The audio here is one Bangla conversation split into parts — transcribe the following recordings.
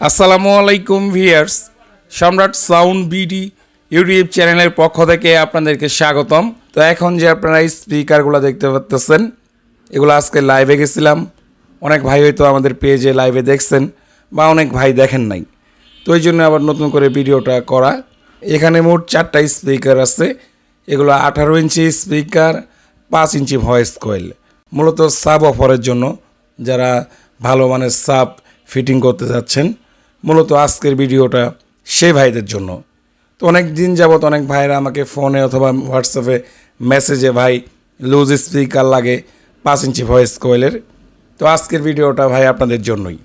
আসসালামু আলাইকুম ভিয়ার্স সম্রাট সাউন্ড বিডি ইউটিউব চ্যানেলের পক্ষ থেকে আপনাদেরকে স্বাগতম। তো এখন যে আপনারা এই স্পিকারগুলো দেখতে পাচ্তেছেন, এগুলো আজকে লাইভে গেছিলাম। অনেক ভাই হয়তো আমাদের পেজে লাইভে দেখছেন বা অনেক ভাই দেখেন নাই। তো এই জন্য আবার নতুন করে ভিডিওটা করা। এখানে মোট চারটা স্পিকার আছে। এগুলো আঠারো ইঞ্চি স্পিকার পাঁচ ইঞ্চি ভয়েস কয়েল মূলত সাব অফারের জন্য যারা ভালো মানের সাব ফিটিং করতে যাচ্ছেন মূলত আজকের ভিডিওটা সেই ভাইদের জন্য। তো অনেক দিন যাবত অনেক ভাইরা আমাকে ফোনে অথবা হোয়াটসঅ্যাপে মেসেজে, ভাই লুজ স্পিকার লাগে, পাঁচ ইঞ্চি ভয়েস কয়েলের তো আজকের ভিডিওটা ভাই আপনাদের জন্যই।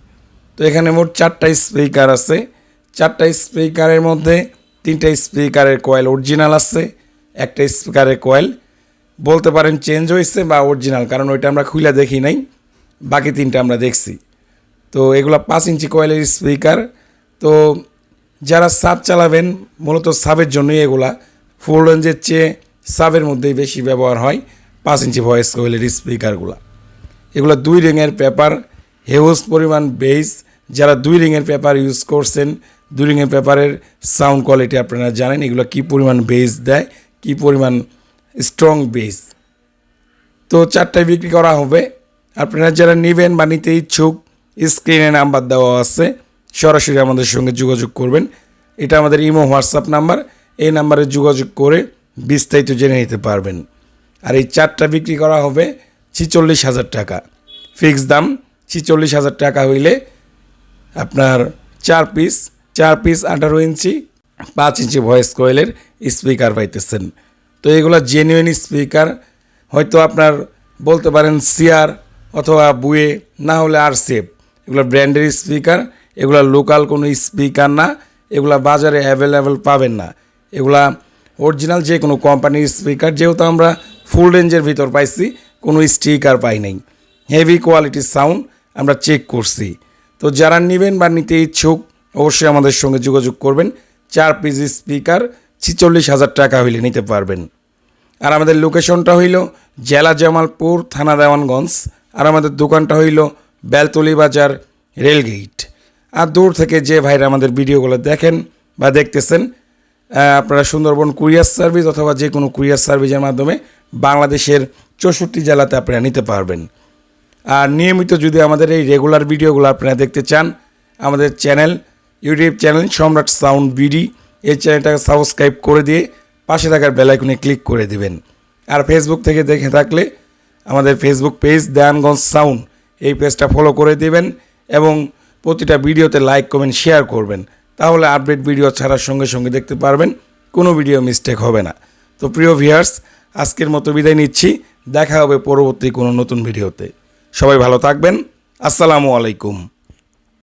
তো এখানে মোট চারটা স্পিকার আছে। চারটা স্পিকারের মধ্যে তিনটা স্পিকারের কয়েল অরিজিনাল আছে, একটা স্পিকারের কয়েল বলতে পারেন চেঞ্জ হয়েছে বা অরিজিনাল কারণ ওইটা আমরা খুলে দেখি নাই। বাকি তিনটা আমরা দেখছি। তো এগুলো পাঁচ ইঞ্চি কয়েলের স্পিকার তো যারা সাব চালাবেন, মূলত সাবের জন্যই এগুলা। ফুল রেঞ্জের চেয়ে সাবের মধ্যেই বেশি ব্যবহার হয় পাঁচ ইঞ্চি ভয়েস কয়েলের স্পিকারগুলা এগুলো দুই রিংয়ের পেপার হেউজ পরিমাণ বেস যারা দুই রিংয়ের পেপার ইউজ করছেন, দুই রিংয়ের পেপারের সাউন্ড কোয়ালিটি আপনারা জানেন, এগুলো কী পরিমাণ বেস দেয়, কী পরিমাণ স্ট্রং বেস তো চারটায় বিক্রি করা হবে। আপনারা যারা নেবেন বা নিতে ইচ্ছুক স্ক্রিনে নাম্বার দেওয়া আছে। সরাসরি আমাদের সঙ্গে যোগাযোগ করবেন। এটা আমাদের ইমো, হোয়াটসঅ্যাপ নাম্বার। এই নাম্বারে যোগাযোগ করে বিস্তারিত জেনে নিতে পারবেন। আর এই চারটা বিক্রি করা হবে ছিচল্লিশ হাজার টাকা। ফিক্স দাম ছিচল্লিশ হাজার টাকা হইলে আপনার চার পিস চার পিস আঠারো ইঞ্চি, পাঁচ ইঞ্চি ভয়েস কোয়েলের স্পিকার পাইতেছেন। তো এগুলো জেনুইন স্পিকার। হয়তো আপনার বলতে পারেন সিয়ার অথবা বুয়ে, না হলে আর সেফ। এগুলো ব্র্যান্ডের স্পিকার, এগুলো লোকাল কোনো স্পিকার না, এগুলা বাজারে অ্যাভেলেবেল পাবেন না। এগুলা অরিজিনাল যে কোনো কোম্পানির স্পিকার যেহেতু আমরা ফুল রেঞ্জের ভিতর পাইছি, কোনো স্টিকার পাই নাই। হেভি কোয়ালিটির সাউন্ড আমরা চেক করছি। তো যারা নেবেন বা নিতে ইচ্ছুক, অবশ্যই আমাদের সঙ্গে যোগাযোগ করবেন। চার পিস স্পিকার ছিচল্লিশ হাজার টাকা হইলে নিতে পারবেন। আর আমাদের লোকেশনটা হইল জেলা জামালপুর, থানা দেওয়ানগঞ্জ। আর আমাদের দোকানটা হইল বেলতলি বাজার রেলগেট আর দূর থেকে যে ভাইরা আমাদের ভিডিওগুলো দেখেন বা দেখতেছেন আপনারা সুন্দরবন কুরিয়ার সার্ভিস অথবা যে কোনো কুরিয়ার সার্ভিসের মাধ্যমে বাংলাদেশের চৌষট্টি জেলাতে আপনারা নিতে পারবেন। আর নিয়মিত যদি আমাদের এই রেগুলার ভিডিওগুলো আপনারা দেখতে চান, আমাদের channel, YouTube channel Samrat sound BD, এই চ্যানেলটাকে সাবস্ক্রাইব করে দিয়ে পাশে থাকার বেলাইকনে ক্লিক করে দিবেন। আর ফেসবুক থেকে দেখে থাকলে আমাদের ফেসবুক পেজ দেয়ানগঞ্জ সাউন্ড এই পেজটা ফলো করে দেবেন এবং প্রতিটা ভিডিওতে লাইক কমেন্ট শেয়ার করবেন। তাহলে আপডেট ভিডিও ছাড়ার সঙ্গে সঙ্গে দেখতে পারবেন, কোনো ভিডিও মিস্টেক হবে না। তো প্রিয় ভিয়ার্স আজকের মতো বিদায় নিচ্ছি। দেখা হবে পরবর্তী কোনো নতুন ভিডিওতে। সবাই ভালো থাকবেন। আসসালামু আলাইকুম।